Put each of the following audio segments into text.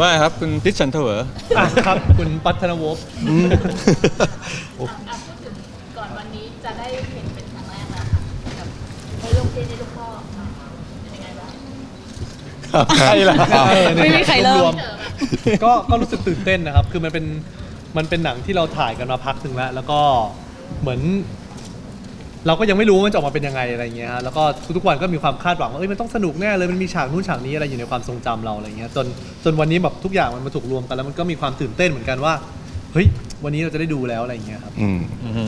ว่าไงครับคุณทิชชันเทอร์อะครับ คุณปัทนวบอะพูดถึงก่อนวันนี้จะได้เห็นเป็นครั้งแรกแล้วค่ะกับในลูกเจนในลูกพ่อเป็นยังไงบ้างใช่ละไม่มีใครเริ่ม วๆก็ก็รู้สึกตื่นเต้นนะครับ คือมันเป็นมันเป็นหนังที่เราถ่ายกันมาพักหนึ่งแล้ว แล้วก็เหมือน เราก็ยังไม่รู้ว่ามันจะออกมาเป็นยังไงอะไรเงี้ยฮะแล้วก็ทุกๆวันก็มีความคาดหวังว่าเอ้ยมันต้องสนุกแน่เลยมันมีฉากนู้นฉากนี้อะไรอยู่ในความทรงจำเราอะไรเงี้ยจนจนวันนี้แบบทุกอย่างมันมาถูกรวมกันแล้วมันก็มีความตื่นเต้นเหมือนกันว่าเฮ้ยวันนี้เราจะได้ดูแล้วอะไรเงี้ยครับ อืม อือฮึ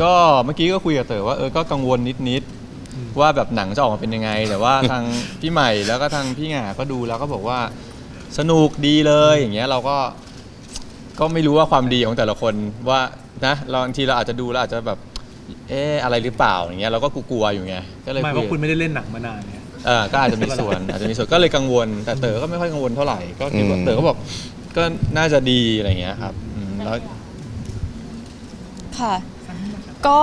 ก็เมื่อกี้ก็คุยกับเต๋อว่าเออก็กังวลนิดๆว่าแบบหนังจะออกมาเป็นยังไง แต่ว่าทาง พี่ใหม่แล้วก็ทางพี่หง่าก็ดูแล้วก็บอกว่าสนุกดีเลยอย่างเงี้ยเราก็ก็ไม่รู้ว่าความดีของแต่ละคนว่านะเราบางทีเราอาจจะดูแล้วอาจจะแบบ เอออะไรหรือเปล่าอย่างเงี้ยเราก็กลัวๆอยู่ไงก็เลยไม่เพคุยราะคุณไม่ได้เล่นหนังมานานเนี่ย เออก็อาจจะมีส่วน อาจจะมีส่วนก็เลยกังวล แต่เต๋อก็ไม่ค่อยกังวลเท่าไหร่ก็คิดว่าอืม เต๋อก็บอกก็น่าจะดีอะไรเงี้ยครับอืมแล้วค่ะ ก็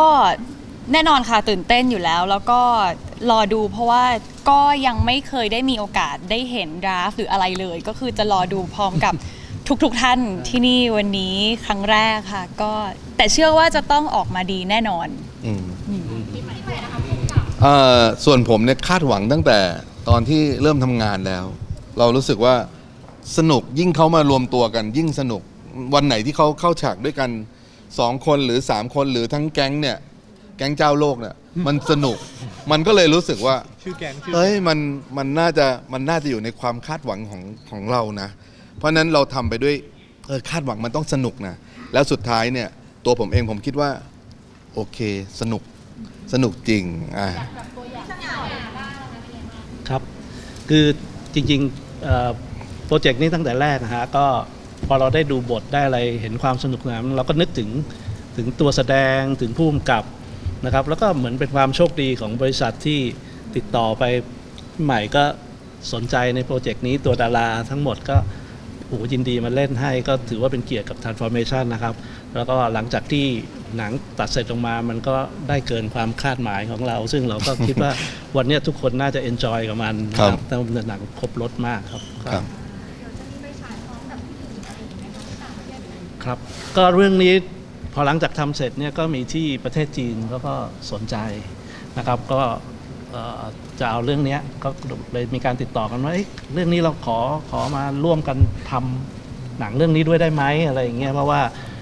แน่นอนค่ะตื่นเต้นอยู่แล้ว แล้วก็รอดูเพราะว่าก็ยังไม่เคยได้มีโอกาสได้เห็นดราฟต์หรืออะไรเลย ก็คือจะรอดูพร้อมกับ ทุกๆทท่านที่นี่วันนี้ครั้งแรกค่ะ ก็แต่เชื่อว่าจะต้องออกมาดีแน่นอน อืมเอ่อส่วนผมเนี่ยคาดหวังตั้งแต่ตอนที่เริ่มทำงานแล้ว เรารู้สึกว่าสนุกยิ่งเขามารวมตัวกัน ยิ่งสนุกวันไหนที่เขาเข้าฉากด้วยกันสองคนหรือสามคนหรือทั้งแก๊งเนี่ย แก๊งเจ้าโลกเนี่ยมันสนุก มันก็เลยรู้สึกว่า ชื่อแก๊งชื่อ เอ้ยมันมันน่าจะมันน่าจะอยู่ในความคาดหวังของของเรานะ เพราะฉะนั้นเราทำไปด้วยเออคาดหวังมันต้องสนุกนะ แล้วสุดท้ายเนี่ย ตัวผมเองผมคิดว่า โอเค สนุกสนุกจริงอ่าครับ คือจริงๆเอ่อโปรเจกต์นี้ตั้งแต่แรกนะฮะก็พอเราได้ดูบทได้อะไรเห็นความสนุกสนานเราก็นึกถึงถึงตัวแสดงถึงผู้กำกับนะครับ แล้วก็เหมือนเป็นความโชคดีของบริษัทที่ติดต่อไปใหม่ก็สนใจในโปรเจกต์นี้ตัวดาราทั้งหมดก็โอ้โหยินดีมาเล่นให้ก็ถือว่าเป็นเกียรติกับ Transformation นะครับ แล้วก็หลังจากที่ หนังตัดเสร็จลงมา มันก็ได้เกินความคาดหมายของเรา ซึ่งเราก็คิดว่าวันเนี้ยทุกคนน่าจะเอนจอยกับมันนะครับแต่มันหนังครบรถมากครับ ครับ ครับ ก็เรื่องนี้พอหลังจากทำเสร็จเนี่ยก็มีที่ประเทศจีนเขาก็สนใจนะครับก็เอ่อจะเอาเรื่องเนี้ยก็เลยมีการติดต่อกันว่าเอ้ยเรื่องนี้เราขอขอมาร่วมกันทำหนังเรื่องนี้ด้วยได้ไหมอะไรอย่างเงี้ยเพราะว่าเอ่อ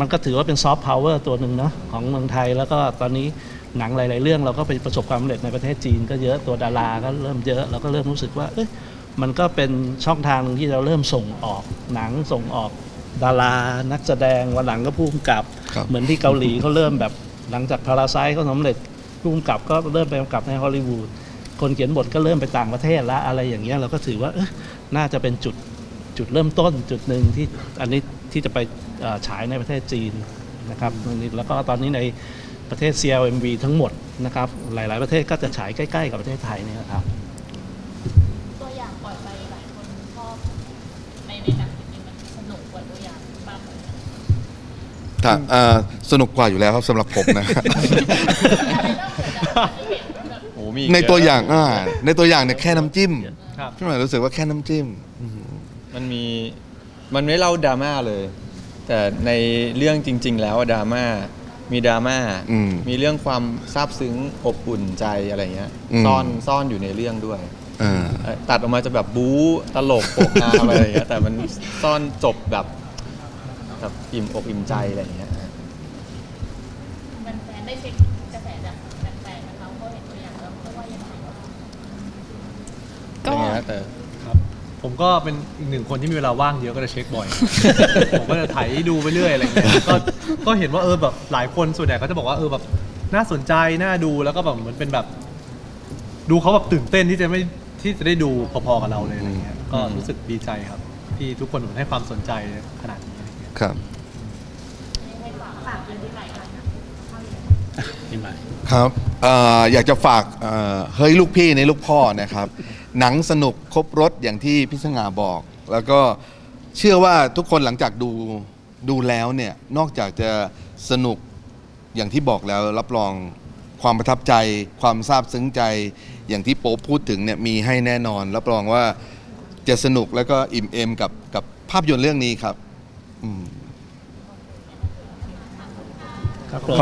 มันก็ถือว่าเป็นซอฟต์พาวเวอร์ตัวหนึ่งเนาะของเมืองไทย แล้วก็ตอนนี้หนังหลาย ๆ เรื่องเราก็ไปประสบความสำเร็จในประเทศจีน ก็เยอะตัวดาราก็เริ่มเยอะเราก็เริ่มรู้สึกว่าเอ้ยมันก็เป็นช่องทางหนึ่งที่เราเริ่มส่งออกหนังส่งออกดารานักแสดงวันหลังก็ผู้กำกับ ครับ เหมือนที่เกาหลีเขาเริ่มแบบหลังจากพาราไซเขาสำเร็จผู้กำกับก็เริ่มไปกำกับในฮอลลีวูดคนเขียนบทก็เริ่มไปต่างประเทศละอะไรอย่างเงี้ยเราก็ถือว่าเอ้ยน่าจะเป็นจุด จุดเริ่มต้นจุดหนึ่งที่อันนี้ที่จะไปเอ่อฉายในประเทศจีนนะครับตรงนี้แล้วก็ตอนนี้ในประเทศ CLMV ทั้งหมดนะครับ หลาย ๆ ประเทศก็จะฉายใกล้ ๆ กับประเทศไทยเนี่ยนะครับ ตัวอย่างปล่อยไปหลายคนชอบในในหนังจริงๆมันสนุกกว่าตัวอย่างมากเลยถ้าอ่าสนุกกว่าอยู่แล้วครับสำหรับผมนะโอ้มีกในเยอะตัวอย่างอ่าในตัวอย่างเนี่ยแค่น้ำจิ้มครับพี่หมายรู้สึกว่าแค่น้ำจิ้ม มันมีมันไม่เล่าดราม่าเลย แต่ในเรื่องจริง ๆ แล้วอะดราม่ามีดราม่าอืมมีเรื่องความซาบซึ้งอบอุ่นใจอะไรเงี้ยอืม ซ่อนซ่อนอยู่ในเรื่องด้วยอ่าเอ่อตัดออกมาจะแบบบู๊ตลกโปกฮาอะไรอย่างเงี้ยแต่มันซ่อนจบแบบแบบอิ่มอกอิ่มใจอะไรอย่างเงี้ยแฟนๆได้เช็คกระแสจากแฟนๆนะคะเขาเห็นตัวอย่างแล้วเขาว่ายังไงบ้าง ก็เป็นไงฮะแต่ครับ ผมก็เป็นอีกหนึ่งคนที่มีเวลาว่างเยอะก็จะเช็คบ่อย ผมก็จะไถดูไปเรื่อยอะไรเงี้ยก็ก็เห็นว่าเออแบบหลายคนส่วนใหญ่ก็จะบอกว่าเออแบบน่าสนใจน่าดูแล้วก็แบบเหมือนเป็นแบบ ดูเขาแบบตื่นเต้นที่จะไม่ที่จะได้ดูพอๆกับเราเลยอะไรเงี้ยก็รู้สึกดีใจครับ ที่ทุกคนเหมือนให้ความสนใจขนาดนี้อะไรเงี้ยครับให้ฝากฝากเป็นที่ไหนกันนะนี่หมายครับเอ่ออยากจะฝากเอ่อเฮ้ยลูกพี่ในลูกพ่อนะครับ หนังสนุกครบรถอย่างที่พี่สง่าบอก แล้วก็เชื่อว่าทุกคนหลังจากดูดูแล้วเนี่ยนอกจากจะสนุกอย่างที่บอกแล้วรับรองความประทับใจ ความซาบซึ้งใจอย่างที่โป๊ปพูดถึงเนี่ยมีให้แน่นอน รับรองว่าจะสนุกแล้วก็อิ่มเอมกับกับภาพยนตร์เรื่องนี้ครับอืม ครับผม